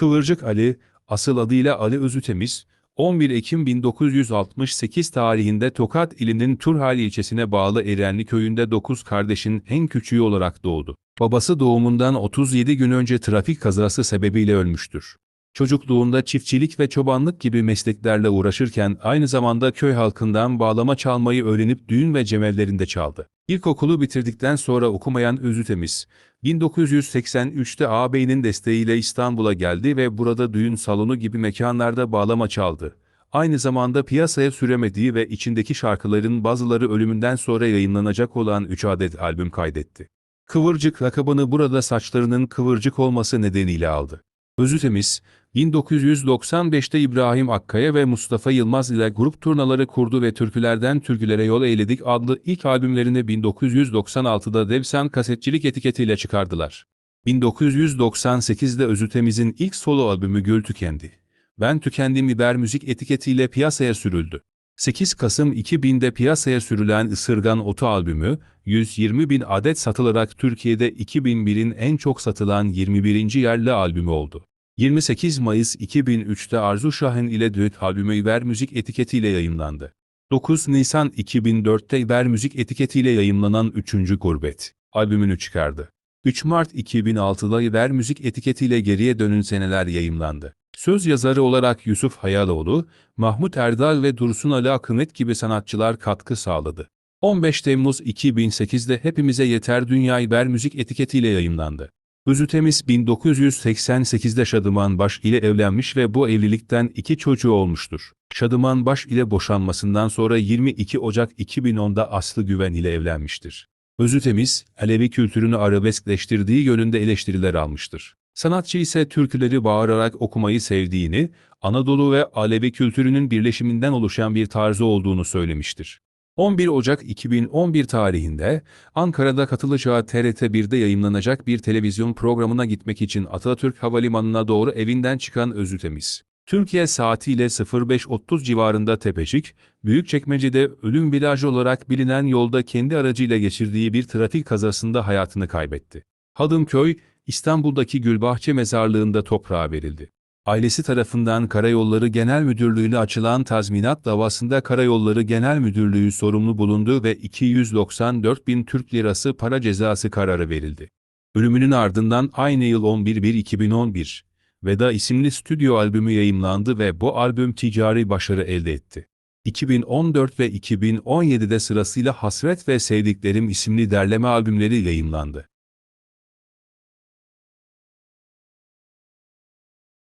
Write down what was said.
Kıvırcık Ali, asıl adıyla Ali Özütemiz, 11 Ekim 1968 tarihinde Tokat ilinin Turhal ilçesine bağlı Erenli köyünde 9 kardeşin en küçüğü olarak doğdu. Babası doğumundan 37 gün önce trafik kazası sebebiyle ölmüştür. Çocukluğunda çiftçilik ve çobanlık gibi mesleklerle uğraşırken aynı zamanda köy halkından bağlama çalmayı öğrenip düğün ve cemevlerinde çaldı. İlkokulu bitirdikten sonra okumayan Özütemiz, 1983'te ağabeyinin desteğiyle İstanbul'a geldi ve burada düğün salonu gibi mekanlarda bağlama çaldı. Aynı zamanda piyasaya süremediği ve içindeki şarkıların bazıları ölümünden sonra yayınlanacak olan 3 adet albüm kaydetti. Kıvırcık lakabını burada saçlarının kıvırcık olması nedeniyle aldı. Özütemiz, 1995'te İbrahim Akkaya ve Mustafa Yılmaz ile grup turnaları kurdu ve Türkülerden Türkülere Yol Eyledik adlı ilk albümlerini 1996'da Devsan kasetçilik etiketiyle çıkardılar. 1998'de Özütemiz'in ilk solo albümü Gül Tükendi. Ben Tükendim Biber müzik etiketiyle piyasaya sürüldü. 8 Kasım 2000'de piyasaya sürülen Isırgan Otu albümü, 120 bin adet satılarak Türkiye'de 2001'in en çok satılan 21. yerli albümü oldu. 28 Mayıs 2003'te Arzu Şahin ile düet albümü İber Müzik etiketiyle yayımlandı. 9 Nisan 2004'te İber Müzik etiketiyle yayımlanan 3. Gurbet albümünü çıkardı. 3 Mart 2006'da İber Müzik etiketiyle Geriye Dönün Seneler yayımlandı. Söz yazarı olarak Yusuf Hayaloğlu, Mahmut Erdal ve Dursun Ali Akınet gibi sanatçılar katkı sağladı. 15 Temmuz 2008'de Hepimize Yeter Dünya İber Müzik etiketiyle yayımlandı. Özütemiz 1988'de Şadıman Baş ile evlenmiş ve bu evlilikten iki çocuğu olmuştur. Şadıman Baş ile boşanmasından sonra 22 Ocak 2010'da Aslı Güven ile evlenmiştir. Özütemiz, Alevi kültürünü arabeskleştirdiği yönünde eleştiriler almıştır. Sanatçı ise türküleri bağırarak okumayı sevdiğini, Anadolu ve Alevi kültürünün birleşiminden oluşan bir tarzı olduğunu söylemiştir. 11 Ocak 2011 tarihinde Ankara'da katılacağı TRT1'de yayınlanacak bir televizyon programına gitmek için Atatürk Havalimanı'na doğru evinden çıkan Özütemiz. Türkiye saatiyle 05.30 civarında Tepecik, Büyükçekmece'de ölüm virajı olarak bilinen yolda kendi aracıyla geçirdiği bir trafik kazasında hayatını kaybetti. Hadımköy, İstanbul'daki Gülbahçe Mezarlığı'nda toprağa verildi. Ailesi tarafından Karayolları Genel Müdürlüğü'ne açılan tazminat davasında Karayolları Genel Müdürlüğü sorumlu bulundu ve 294 bin Türk lirası para cezası kararı verildi. Ölümünün ardından aynı yıl 11.1.2011, Veda isimli stüdyo albümü yayımlandı ve bu albüm ticari başarı elde etti. 2014 ve 2017'de sırasıyla Hasret ve Sevdiklerim isimli derleme albümleri yayımlandı.